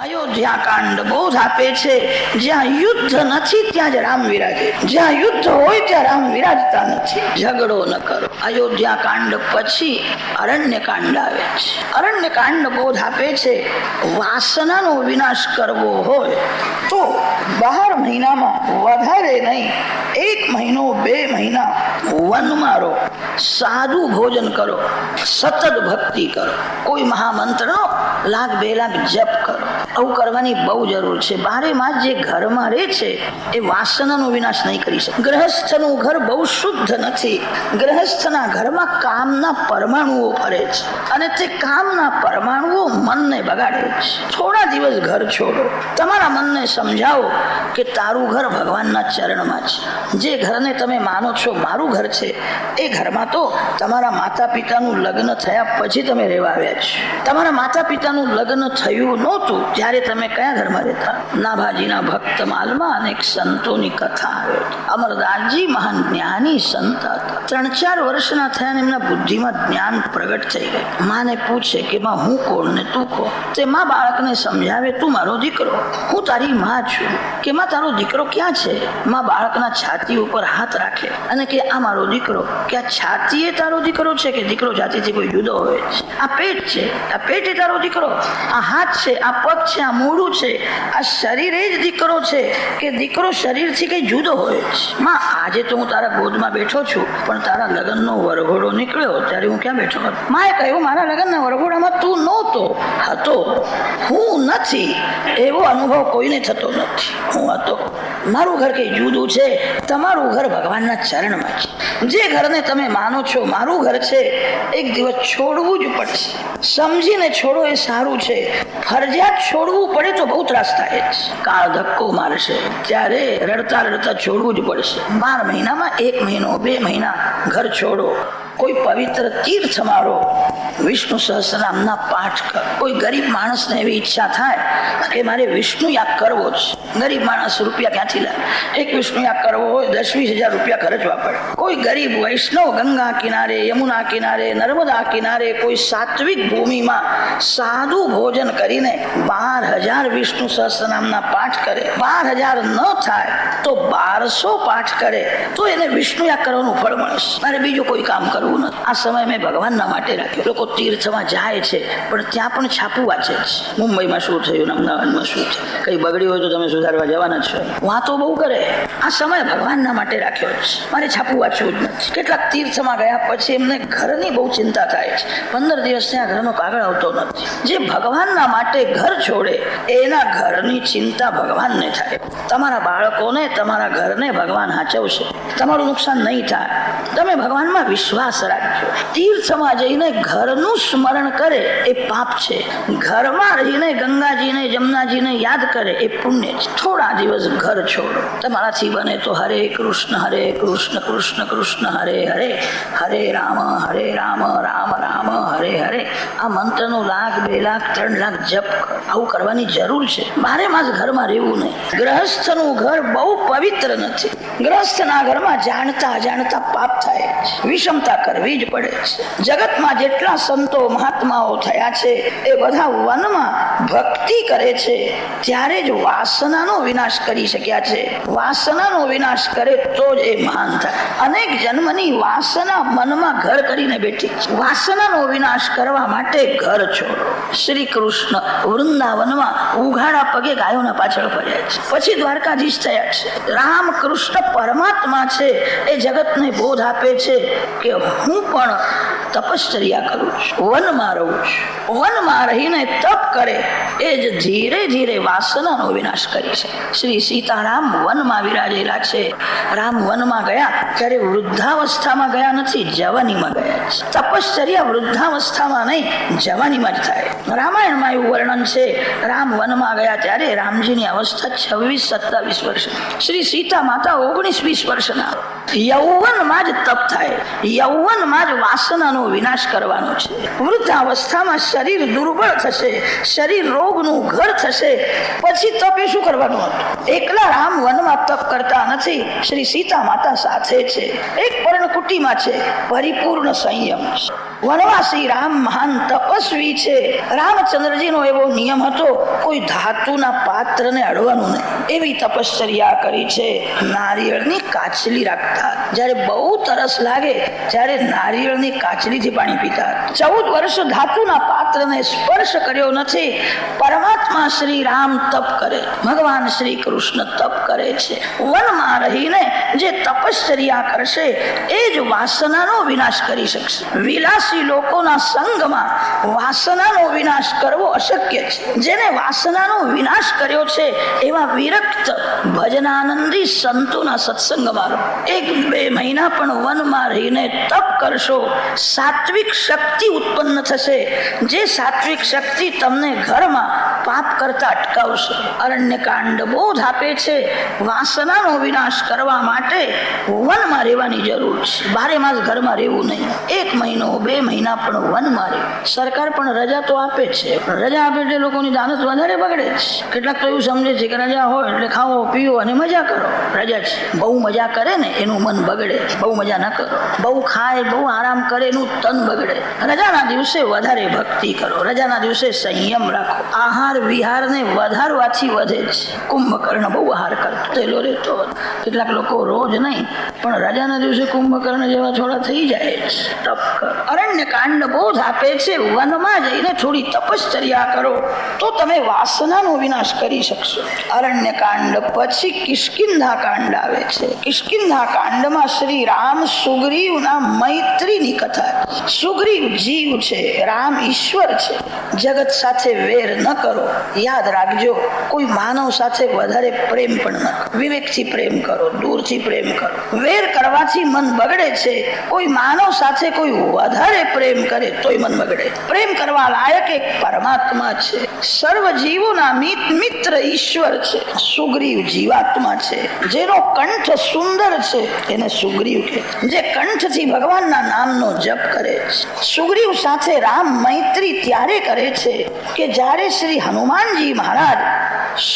અયોધ્યા કાંડ બોધ આપે છે. જ્યાં યુદ્ધ નથી, ત્યાં જ રામ વિરાજે. જ્યાં યુદ્ધ હોય, ત્યાં રામ વિરાજતા નથી. ઝઘડો ન કરો. અયોધ્યા કાંડ પછી અરણ્ય કાંડ આવે છે. અરણ્ય કાંડ બોધ આપે છે. વાસનાનો વિનાશ કરવો હોય, તો બાર મહિનામાં વધારે નહીં. એક મહિનો, બે મહિના વનમાં રહો સાદું ભોજન કરો. સતત ભક્તિ કરો. કોઈ મહામંત્રનો લાખ બે લાખ જપ કરો. આવું કરવાની બહુ જરૂર છે. બારે માસ જે ઘરમાં રહે છે, એ વાસનાનો વિનાશ નહીં કરી શકે. ગ્રહસ્થનું ઘર બહુ શુદ્ધ નથી. ગ્રહસ્થના ઘરમાં કામના પરમાણુઓ ફરે છે અને તે કામના પરમાણુઓ મનને બગાડે છે. થોડા દિવસ ઘર છોડો. તમારા મનને સમજાવો કે તારું ઘર ભગવાનના ચરણમાં છે. જે ઘરને તમે માનો છો મારું ઘર છે, એ ઘરમાં તો તમારા માતા પિતાનું લગ્ન થયા પછી તમે રહેવા આવ્યા છો. તમારા માતા પિતાનું લગ્ન થયું નહોતું જ્યારે તમે કયા ઘરમાં રહેતા નાભાજીના ભક્ત માલમાં અનેક સંતોની કથા આવે અમરદાસજી મહાન જ્ઞાની સંત હતા. ત્રણ ચાર વર્ષના થયા ને એમના બુદ્ધિમાં જ્ઞાન પ્રગટ થઈ ગયું. માને પૂછે કે, માં, હું કોણ ને તું કોણ? તે, માં, બાળકને સમજાવે, તું મારો દીકરો. હું તારી માં છું. કે, માં, તારો દીકરો ક્યાં છે? માં, બાળકના છાતી ઉપર હાથ રાખે. અને કે, આ મારો દીકરો. કે, આ છાતી એ તારો દીકરો છે કે દીકરો જાતિથી કોઈ જુદો હોય છે? આ પેટ છે. આ પેટ એ તારો દીકરો? આ હાથ છે. આ પગ છે, આ મૂળું છે, આ શરીર એ જ દીકરો છે કે દીકરો શરીરથી કંઈ જુદો હોય છે માં, આજે તો હું તારા ગોદમાં બેઠો છું, પણ તારા લગ્નનો વરઘોડો નીકળ્યો, ત્યારે હું ક્યાં બેઠો હતો? માએ કહ્યું, મારા લગ્નના વરઘોડામાં તું નહોતો, હતો. હું નથી. એવો અનુભવ કોઈને થતો નથી. હું હતો. મારું ઘર કઈ જુદું છે? તમારું ઘર ભગવાનના ચરણમાં છે. જે ઘરને તમે માનો છો, મારું ઘર છે, એક દિવસ છોડવું જ પડશે. સમજીને છોડો એ સારું છે. ફરજિયાત છોડવું પડે તો બહુ ત્રાસ થાય છે કાળ ધક્કો મારશે. ત્યારે રડતા રડતા છોડવું જ પડશે. બાર મહિનામાં એક મહિનો, બે મહિના ઘર છોડો. કોઈ પવિત્ર તીર્થ મારો. વિષ્ણુ સહસ્રનામના પાઠ કર. કોઈ ગરીબ માણસને એવી ઈચ્છા થાય કે મારે વિષ્ણુ યાગ કરવો જ. ગરીબ માણસ રૂપિયા ક્યાંથી લાવે એક વિષ્ણુ યાગ કરવો હોય, દસ વીસ હજાર રૂપિયા ખર્ચવા પડે. કોઈ ગરીબ વૈષ્ણવ ગંગા કિનારે, યમુના કિનારે, નર્મદા કિનારે કોઈ સાત્વિક ભૂમિમાં સાદું ભોજન કરીને બાર હજાર વિષ્ણુ સહસ્રનામના પાઠ કરે. બાર હજાર ન થાય તો બારસો પાઠ કરે. તો એને વિષ્ણુ યાગ કરવાનું ફળ મળશે મારે બીજું કોઈ કામ કરવું નથી. આ સમય મેં ભગવાનના માટે રાખ્યો. લોકો તીર્થમાં જાય છે, પણ ત્યાં પણ છાપું વાંચે છે. મુંબઈમાં શું થયું અમદાવાદમાં શું થયું? કઈ બગડ્યું હોય તો તમે સુધારવા જવાના છો. વાતો બહુ કરે. આ સમય ભગવાનના માટે રાખ્યો છે. મારે છાપું વાંચવું જ નથી. કેટલાક તીર્થમાં ગયા પછી એમને ઘરની બહુ ચિંતા થાય છે. પંદર દિવસ ત્યાં ઘરનો કાગળ આવતો નથી. જે ભગવાનના માટે ઘર છોડે, એના ઘરની ચિંતા ભગવાનને થાય. તમારા બાળકોને તમારા ઘરને ભગવાન હાચવશે. તમારું નુકસાન નહીં થાય. તમે ભગવાનમાં વિશ્વાસ રાખજો. તીર્થમાં જઈને ઘરનું સ્મરણ કરે, એ પાપ છે. ઘરમાં રહીને ગંગાજીને, જમનાજીને યાદ કરે, એ પુણ્ય છે. થોડા દિવસ ઘર છોડો. તમારાથી બને તો હરે કૃષ્ણ હરે કૃષ્ણ કૃષ્ણ કૃષ્ણ, હરે હરે. હરે રામ હરે રામ રામ રામ, હરે હરે. આ મંત્રનો લાખ, બે લાખ, ત્રણ લાખ જપ આવું કરવાની જરૂર છે. બારે માસ ઘરમાં રહેવું નહીં. ગ્રહસ્થનું ઘર બહુ પવિત્ર નથી. ગ્રહસ્થના ઘરમાં જાણતા અજાણતા પાપ થાય વિષમતા કરવી જ પડે. છે જગતમાં જેટલા સંતો મહાત્માઓ થયા છે, એ બધા વનમાં ભક્તિ કરે છે. ત્યારે જ વાસનાનો વિનાશ કરી શક્યા છે. વાસનાનો વિનાશ કરે તો જ એ મહાન થાય. અનેક જન્મની વાસના મનમાં ઘર કરીને બેઠી છે. વાસનાનો વિનાશ કરવા માટે ઘર છોડો. શ્રી કૃષ્ણ વૃંદાવનમાં ઉઘાડા પગે ગાયોના પાછળ પડ્યા છે. પછી દ્વારકાધીશ થયા છે. રામ કૃષ્ણ પરમાત્મા છે. એ જગતને બોધ આપે છે કે હું પણ તપશ્ચર્યા કરું છું. વનમાં રહું છું. વનમાં રહીને તપ કરે, એ જ ધીરે ધીરે વાસનાનો વિનાશ કરી છે. શ્રી સીતારામ વનમાં વિરાજેલા છે. રામ વનમાં ગયા ત્યારે વૃદ્ધાવસ્થામાં ગયા નથી, જવાનીમાં ગયા છે. તપશ્ચર્યા વૃદ્ધાવસ્થામાં નહીં, જવાનીમાં જ થાય. રામાયણમાં એવું વર્ણન છે, રામ વનમાં ગયા ત્યારે રામજીની અવસ્થા છવ્વીસ, સત્તાવીસ વર્ષ. શ્રી સીતા માતા ઓગણીસ, વીસ વર્ષના. યૌવનમાં જ તપ થાય. યૌવનમાં જ વાસનાનો વિનાશ કરવાનો છે. વૃદ્ધાવસ્થામાં શરીર દુર્બળ થશે. શરીર રોગનું ઘર થશે. પછી તપે શું કરવાનું? હતું એકલા રામ વનમાં તપ કરતા નથી. શ્રી સીતા માતા સાથે છે. એક પર્ણકુટીમાં છે. પરિપૂર્ણ સંયમ. વનવાસી રામ મહાન તપસ્વી છે. રામચંદ્રજીનો એવો નિયમ હતો, કોઈ ધાતુના પાત્રને અડવાનું નહીં. એવી તપશ્ચર્યા કરી છે. નારિયેળની કાચલી રાખતા. જ્યારે બહુ તરસ લાગે, ત્યારે નારિયેળની કાચલીથી પાણી પીતા. ચૌદ વર્ષ ધાતુના પાત્રને સ્પર્શ કર્યો નથી. પરમાત્મા શ્રી રામ તપ કરે. ભગવાન શ્રી કૃષ્ણ તપ કરે છે. વનમાં રહીને જે તપશ્ચર્યા કરશે, એ જ વાસનાનો વિનાશ કરી શકશે. વિલાસી લોકોના સંગમાં વાસનાનો વિનાશ કરવો અશક્ય છે. જેને વાસનાનો વિનાશ કર્યો છે, એવા વિરક્ત, ભજનાનંદી સંતોના સત્સંગમાં એક બે મહિના પણ વનમાં રહીને તપ કરશો, સાત્વિક શક્તિ ઉત્પન્ન થશે. જે સાત્વિક શક્તિ તમને ઘરમાં પાપ કરતા અટકાવશે. અરણ્ય કાંડ બોધ આપે છે. વાસનાનો વિનાશ કરવા માટે વનમાં રહેવાની જરૂર છે. બારે માસ ઘરમાં રહેવું નહીં. એક મહિનો, બે મહિના પણ વનમાં રહેવું સરકાર પણ રજા તો આપે છે. પણ રજા આપે એટલે લોકોની દાનત વધારે બગડે છે. કેટલાક તો એવું સમજે છે કે રજા હોય એટલે ખાઓ, પીઓ અને મજા કરો. રજા છે. બહુ મજા કરે ને એનું મન બગડે. બહુ મજા ન કરો. બહુ ખાય, બહુ આરામ કરે એનું તન બગડે. રજાના દિવસે વધારે ભક્તિ કરો. રજાના દિવસે સંયમ રાખો. આહાર વિહારને વધારવાથી વધે છે. કુંભકર્ણ બહુ હાર કરતો રહેતો કેટલાક લોકો રોજ નહીં, પણ રજાના દિવસે કુંભકર્ણ જેવા થોડા થઈ જાય છે. તપ અરણ્ય કાંડ બોધ આપે છે. વનમાં જઈને થોડી તપશ્ચર્યા કરો. તો તમે વાસનાનો વિનાશ કરી શકશો. અરણ્ય કાંડ પછી કિષ્કિંધા કાંડ આવે છે. કિષ્કિંધા કાંડમાં શ્રી રામ સુગ્રીવના મૈત્રીની કથા સુગ્રીવ જીવ છે. રામ ઈશ્વર છે. જગત સાથે વેર ન કરો. યાદ રાખજો, કોઈ માનવ સાથે વધારે પ્રેમ પણ ન વિવેકથી પ્રેમ કરો, દૂરથી પ્રેમ કરો. વેર કરવાથી મન બગડે છે, કોઈ માનવ સાથે કોઈ વધારે પ્રેમ કરે તોય મન બગડે. પ્રેમ કરવા લાયક એક પરમાત્મા છે. સર્વ જીવોના મિત્ર ઈશ્વર છે. સુગ્રીવ જીવાત્મા છે. જેનો કંઠ સુંદર છે, એને સુગ્રીવ કે જે કંઠથી ભગવાનના નામનો જપ કરે છે. સુગ્રીવ સાથે રામ મૈત્રી ત્યારે કરે છે કે જ્યારે શ્રી હનુમાનજી મહારાજ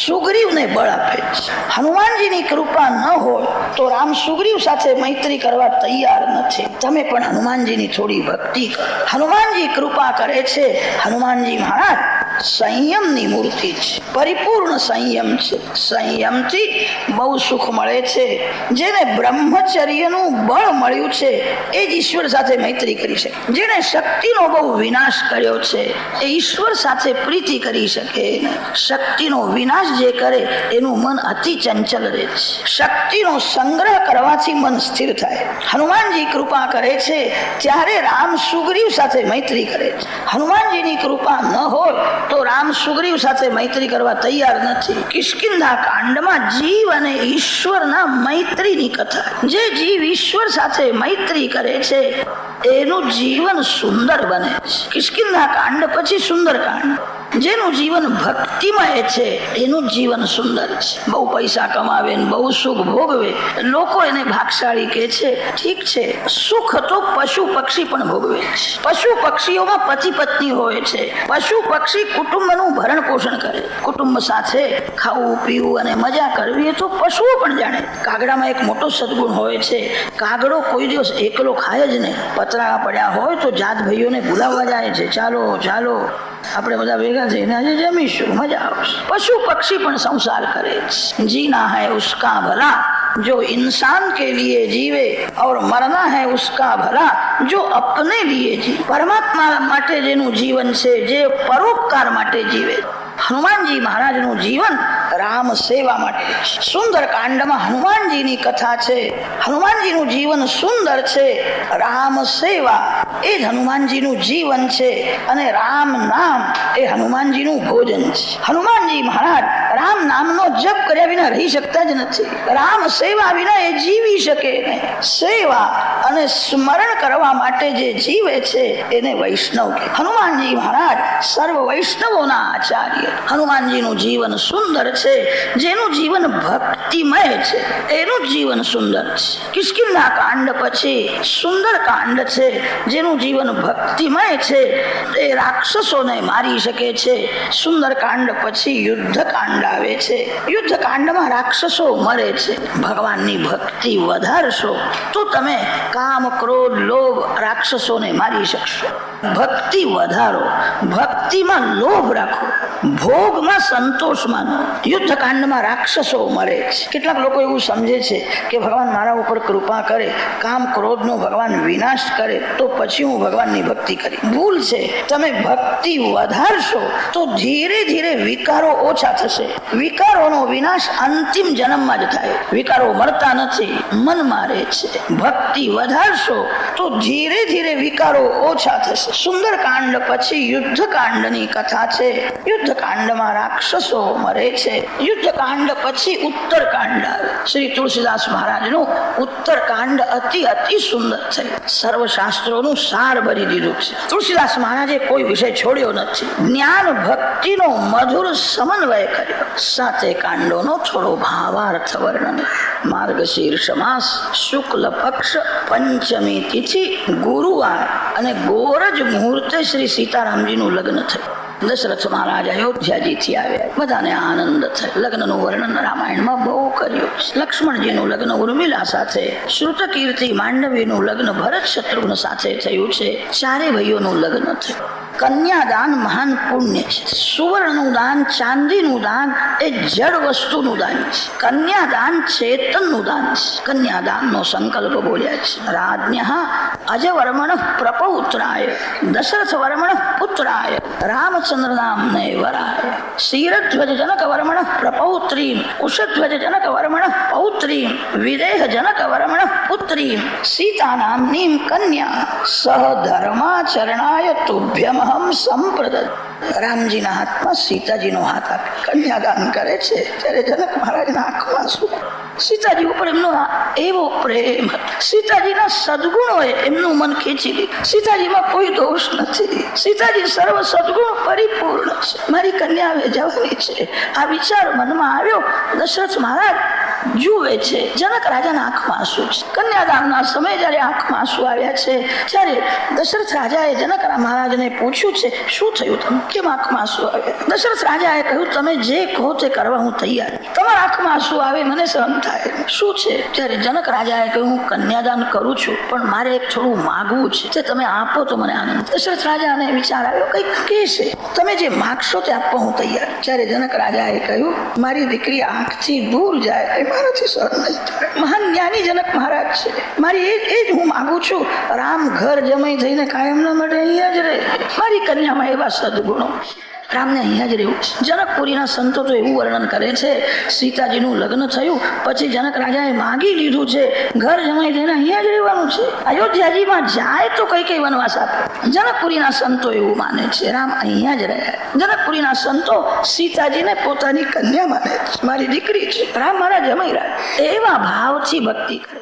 સુગ્રીવને બળ આપે છે. હનુમાનજીની કૃપા ન હોય તો રામ સુગ્રીવ સાથે મૈત્રી કરવા તૈયાર નથી. તમે પણ હનુમાનજીની થોડી ભક્તિ હનુમાનજી કૃપા કરે છે. હનુમાનજી મહારાજ સંયમની મૂર્તિ છે. પરિપૂર્ણ સંયમ છે. સંયમથી બહુ સુખ મળે છે. જેને બ્રહ્મચર્યનું બળ મળ્યું છે, એ જ ઈશ્વર સાથે મૈત્રી કરી શકે. જેને શક્તિનો બહુ વિનાશ કર્યો છે, એ ઈશ્વર સાથે પ્રીતિ કરી શકે. શક્તિનો વિનાશ જે કરે, એનું મન અતિ ચંચલ રહે છે. શક્તિનો સંગ્રહ કરવાથી મન સ્થિર થાય. હનુમાનજી કૃપા કરે છે, ત્યારે રામ સુગ્રીવ સાથે મૈત્રી કરે છે. હનુમાનજીની કૃપા ન હોય તો રામ સુગ્રીવ સાથે મૈત્રી કરવા તૈયાર નથી. કિષ્કિંધા કાંડમાં જીવ અને ઈશ્વરના મૈત્રીની કથા. જે જીવ ઈશ્વર સાથે મૈત્રી કરે છે, એનું જીવન સુંદર બને છે. કિષ્કિંધા કાંડ પછી સુંદર કાંડ. જેનું જીવન ભક્તિમય છે, એનું જીવન સુંદર છે. બહુ પૈસા કમાવે ને બહુ સુખ ભોગવે. લોકો એને ભાગશાળી કે છે, ઠીક છે, સુખ તો પશુ પક્ષી પણ ભોગવે છે. પશુ પક્ષીઓમાં પતિ પત્ની હોય છે. પશુ પક્ષી કુટુંબનું ભરણ પોષણ કરે. કુટુંબ સાથે ખાવું, પીવું અને મજા કરવી એ તો પશુઓ પણ જાણે. કાગડામાં એક મોટો સદગુણ હોય છે. કાગડો કોઈ દિવસ એકલો ખાય જ નહીં. પતરા પડ્યા હોય તો જાત ભાઈઓને બોલાવવા જાય છે. ચાલો ચાલો. આપણે બધા ભેગા થઈને આજે જમીશું મજા આવશે પશુ પક્ષી પણ સંસાર કરે છે જીના હૈ ઉસકા ભલા जो इंसान के लिए जीवे और मरना है उसका भला जो अपने लिए जीवे પરમાત્મા માટે જેનું જીવન છે જે પરોપકાર માટે જીવે હનુમાનજી મહારાજનું જીવન રામ સેવા માટે. સુંદર કાંડમાં હનુમાનજીની કથા છે. હનુમાનજીનું જીવન સુંદર છે. રામ સેવા એ જ હનુમાનજીનું જીવન છે. અને રામ નામ એ હનુમાનજીનું ભોજન છે. હનુમાનજી મહારાજ રામ નામનો જપ કર્યા વિના રહી શકતા જ નથી. રામ સેવા વિના એ જીવી શકે નહીં. સેવા અને સ્મરણ કરવા માટે જે જીવે છે, એને વૈષ્ણવ કે. હનુમાનજી મહારાજ સર્વ વૈષ્ણવોના આચાર્ય. હનુમાનજીનું જીવન સુંદર છે, જેનું જીવન ભક્તિમય છે, એનું જીવન સુંદર છે. કિષ્કિંધા કાંડ પછી સુંદર કાંડ છે, જેનું જીવન ભક્તિમય છે, એ રાક્ષસોને મારી શકે છે. સુંદર કાંડ પછી યુદ્ધ કાંડ આવે છે. યુદ્ધ કાંડમાં રાક્ષસો મરે છે. ભગવાનની ભક્તિ વધારશો તો તમે કામ, ક્રોધ, લોભ રાક્ષસોને મારી શકશો. ભક્તિ વધારો, ભક્તિમાં લોભ રાખો, ભોગમાં સંતોષ માનો. યુદ્ધ કાંડમાં રાક્ષસો મરે છે. કેટલાક લોકો એવું સમજે છે કે ભગવાન મારા ઉપર કૃપા કરે, કામ ક્રોધનો ભગવાન વિનાશ કરે, તો પછી હું ભગવાનની ભક્તિ કરી ભૂલ છે. તમે ભક્તિ વધારશો, તો ધીરે ધીરે વિકારો ઓછા થશે. વિકારોનો વિનાશ અંતિમ જન્મમાં જ થાય. વિકારો મળતા નથી, મન મારે છે. ભક્તિ વધારશો, તો ધીરે ધીરે વિકારો ઓછા થશે. સુંદર કાંડ પછી યુદ્ધ કાંડની કથા છે. યુદ્ધ કાંડમાં રાક્ષસો મરે છે. યુદ્ધ કાંડ પછી ઉત્તર કાંડ આવે. શ્રી તુલસીદાસ મહારાજનું ઉત્તર કાંડ અતિ અતિ સુંદર છે સર્વ શાસ્ત્રોનું સાર ભરી દીધું છે. તુલસીદાસ મહારાજે કોઈ વિષય છોડ્યો નથી. જ્ઞાન ભક્તિનો મધુર સમન્વય કર્યો. સાતે કાંડોનો થોડો ભાવાર્થ વર્ણન. માર્ગશીર્ષ માસ શુક્લ પક્ષ પંચમી તિથિ ગુરુવાર. અને ગોરજ મુહૂર્તે શ્રી સીતારામજીનું લગ્ન થયું. દશરથ મહારાજ અયોધ્યાજીથી આવ્યા. બધાને આનંદ થયો. લગ્નનું વર્ણન રામાયણમાં બહુ કર્યું. લક્ષ્મણજીનું લગ્ન ઉર્મિલા સાથે, શ્રુતકીર્તિ માંડવીનું લગ્ન ભરત શત્રુઘ્ન સાથે થયું છે. ચારે ભાઈઓનું લગ્ન થયું. કન્યાદાન મહાન પુણ્ય છે. સુવર્ણનું દાન, ચાંદીનું દાન, એ જડ વસ્તુનું દાન છે. કન્યાદાન ચેતનનું દાન છે. કન્યાદાનનો સંકલ્પ બોલ્યા છે. રાજ્ઞા અજવર્મણ પ્રપૌત્રાય દશરથ વર્મણ પુત્રાય રામચંદ્ર નામને વરાય. ક્ષીરધ્વજ જનક વર્મણ પ્રપૌત્રી કુશધ્વજ જનક વર્મણ પૌત્રી વિદેહ જનક વર્મણ પુત્રી સીતા નામનીમ કન્યા સહ ધર્માચરણાય તુભ્યમહમ સંપ્રદ. રામજીના હાથમાં સીતાજીનો હાથ આપી કન્યાદાન કરે છે. ત્યારે જનક મહારાજના આંખમાં શું? સીતાજી ઉપર એમનો એવો પ્રેમ સીતાજીના સદગુણોએ એમનું મન ખેંચી લીધું સીતાજીમાં કોઈ દોષ નથી. સીતાજી સર્વ સદગુણ પરિપૂર્ણ છે. મારી કન્યા હવે જવાની છે. આ વિચાર મનમાં આવ્યો. દશરથ મહારાજ જુએ છે. જનક રાજાના આંખમાં આંસુ છે. કન્યાદાનના સમય જ્યારે આંખમાં આંસુ આવ્યા છે, ત્યારે દશરથ રાજાએ જનક મહારાજને પૂછ્યું છે, શું થયું તમે કેમ આંખમાં આંસુ આવ્યા? દશરથ રાજાએ કહ્યું, તમે જે કહો તે કરવા હું તૈયાર તમારા આંખમાં આંસુ આવે મને સહન થાય. શું છે? ત્યારે જનક રાજાએ કહ્યું, હું કન્યાદાન કરું છું, પણ મારે એક થોડું માગવું છે. તે તમે આપો તો મને આનંદ. દશરથ રાજાને વિચાર આવ્યો, કંઈક કે છે તમે જે માગશો તે આપવા હું તૈયાર જ્યારે જનક રાજાએ કહ્યું, મારી દીકરી આંખથી દૂર જાય એ મારાથી સહન મહાન જ્ઞાની જનક મહારાજ છે. મારી એ એ જ હું માગું છું. રામ ઘર જમાઈ થઈને કાયમના માટે અહીંયા જ રહે. મારી કન્યામાં એવા સદગુણો રામને અહીંયા જ રહેવું જનકપુરીના સંતો તો એવું વર્ણન કરે છે, સીતાજીનું લગ્ન થયું, પછી જનક રાજાએ માગી લીધું છે, ઘર જમાઈ થઈને અહીંયા જ રહેવાનું છે. અયોધ્યાજીમાં જાય તો કઈ કઈ વનવાસ આપે. જનકપુરીના સંતો એવું માને છે, રામ અહીંયા જ રહ્યા જનકપુરીના સંતો સીતાજીને પોતાની કન્યા માને છે, મારી દીકરી છે, રામ મારા જમાઈ રહ્યા. એવા ભાવથી ભક્તિ કરે.